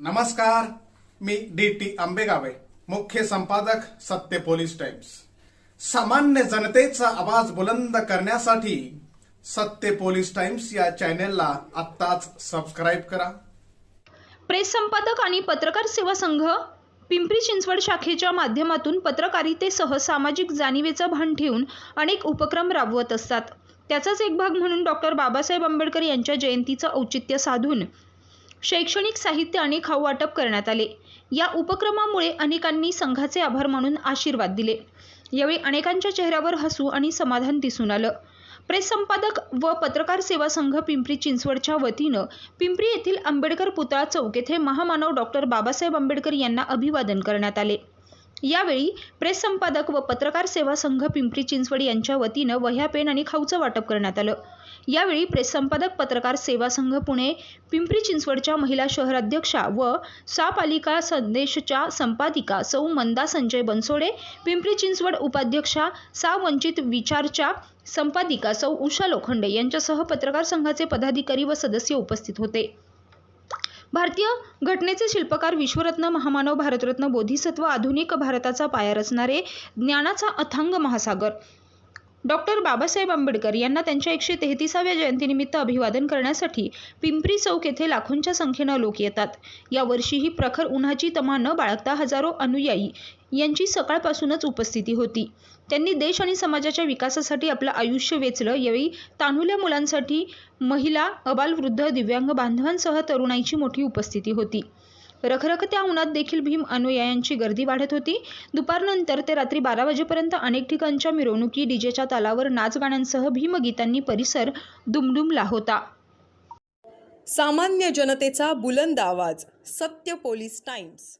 नमस्कार मी D T आंबेगावे मुख्य संपादक सत्य पोलीस टाइम्स. सामान्य जनतेचा आवाज बुलंद करण्यासाठी सत्य पोलीस टाइम्स या चॅनेलला आत्ताच सबस्क्राईब करा. प्रेस संपादक आणि पत्रकार सेवा संघ पिंपरी चिंचवड शाखेच्या माध्यमातून पत्रकारितेसह सामाजिक जाणीवेचं भान ठेवून अनेक उपक्रम राबवत असतात. त्याचाच एक भाग म्हणून डॉक्टर बाबासाहेब आंबेडकर यांच्या जयंतीचं औचित्य साधून शैक्षणिक साहित्य आणि खाऊ वाटप करण्यात आले. या उपक्रमामुळे अनेकांनी संघाचे आभार मानून आशीर्वाद दिले. यावेळी अनेकांच्या चेहऱ्यावर हसू आणि समाधान दिसून आलं. प्रेस संपादक व पत्रकार सेवा संघ पिंपरी चिंचवडच्या वतीनं पिंपरी येथील आंबेडकर पुतळा चौक येथे महामानव डॉक्टर बाबासाहेब आंबेडकर यांना अभिवादन करण्यात आले. यावेळी प्रेस संपादक व पत्रकार सेवा संघ पिंपरी चिंचवड यांच्या वतीनं वह्या पेन आणि खाऊचं वाटप करण्यात आलं. यावेळी प्रेस संपादक पत्रकार सेवा संघ पुणे पिंपरी चिंचवडच्या महिला शहराध्यक्षा व सापालिका संदेशच्या संपादिका सौ मंदा संजय बनसोडे पिंपरी चिंचवड उपाध्यक्षा सा वंचित विचारच्या संपादिका सौ उषा लोखंडे यांच्यासह पत्रकार संघाचे पदाधिकारी व सदस्य उपस्थित होते. भारतीय घटनेचे शिल्पकार विश्वरत्न महामानव भारतरत्न बोधिसत्व आधुनिक भारताचा पाया रचणारे ज्ञानाचा अथांग महासागर. डॉक्टर बाबासाहेब आंबेडकर यांना त्यांच्या एकशे तेहतीसाव्या जयंतीनिमित्त अभिवादन करण्यासाठी पिंपरी चौक येथे लाखोंच्या संख्येनं लोक येतात. यावर्षीही प्रखर उन्हाची तमा न बाळगता हजारो अनुयायी यांची सकाळपासूनच उपस्थिती होती. त्यांनी देश आणि समाजाच्या विकासासाठी आपलं आयुष्य वेचलं. यावेळी तान्हुल्या मुलांसाठी महिला अबालवृद्ध दिव्यांग बांधवांसह तरुणाईची मोठी उपस्थिती होती. रखरखत्या उन्हात देखील भीम अनुयायांची गर्दी वाढत होती. दुपारनंतर ते रात्री बारा वाजेपर्यंत अनेक ठिकाणच्या मिरवणुकी डीजेच्या तालावर नाच गाण्यांसह भीमगीतांनी परिसर दुमदुमला होता. सामान्य जनतेचा बुलंद आवाज सत्य पोलीस टाइम्स.